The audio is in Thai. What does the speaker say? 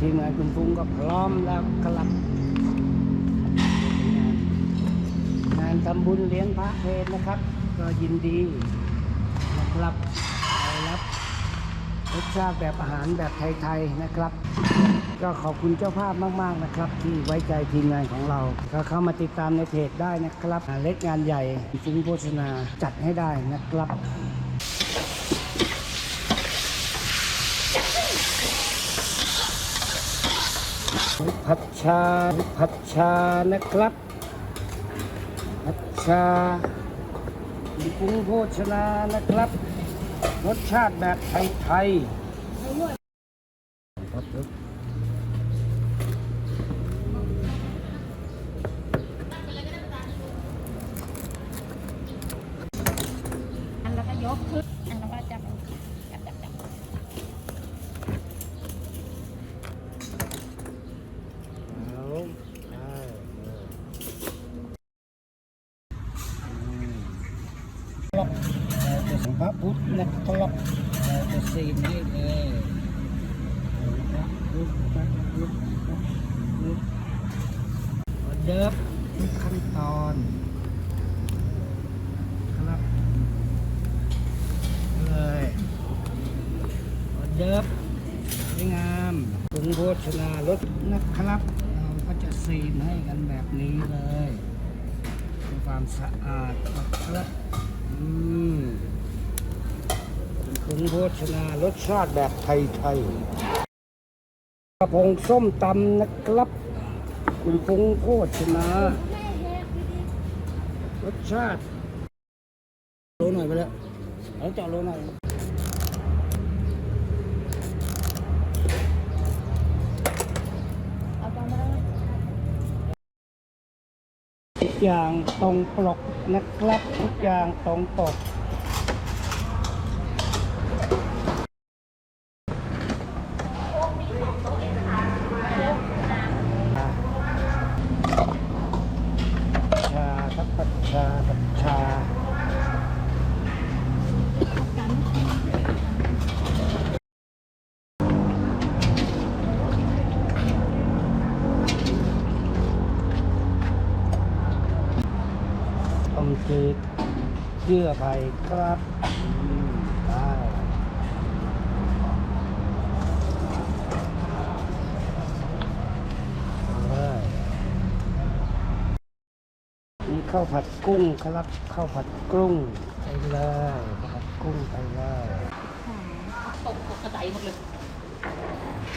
ทีมงานคุณฟุ้งก็พร้อมแล้วครับงานทำบุญเลี้ยงพระเพลนะครับ ก็ยินดีนะครับไปรับรสชาติแบบอาหารแบบไทยๆนะครับ ก็ขอบคุณเจ้าภาพมากๆนะครับ ที่ไว้ใจทีมงานของเรา ก็เข้ามาติดตามในเพจได้นะครับเล็กงานใหญ่ฟุ้งโฆษณาจัดให้ได้นะครับ ผัดชาผัดชานะครับผัดชามีปรุงโภชนานะครับ รสชาติแบบไทยๆครับอันแล้วก็ยกขึ้น อันแล้วก็จับจับจับจับ เอาได้เลยอืม ครับเราจะสัมพระพุทธนะครับเราจะซีนให้เลยเดิร์ฟทุกขั้นตอนครับเลยเดิร์ฟสวยงามปรุงโภชนารสนะครับเราก็จะซีนให้กันแบบนี้เลยความสะอาดครับ อืมปรุงโภชนารสชาติแบบไทยๆกระพงส้มตำนะครับคุณปรุงโภชนารสชาติโลหน่อยไปแล้วเอาจอดโลหน่อย เอาตอนนั้น ทุก อย่างตรงปกนะครับ ทุกอย่างตรงปกชาทับปัดชาปัดชา ต้มจืดเยื่อไผ่ครับอืมได้เอาเลยนี่ข้าวผัดกุ้งครับข้าวผัดกุ้งไปเลยข้าวผัดกุ้งไปเลยตกตกกระจายหมดเลยสิบสอง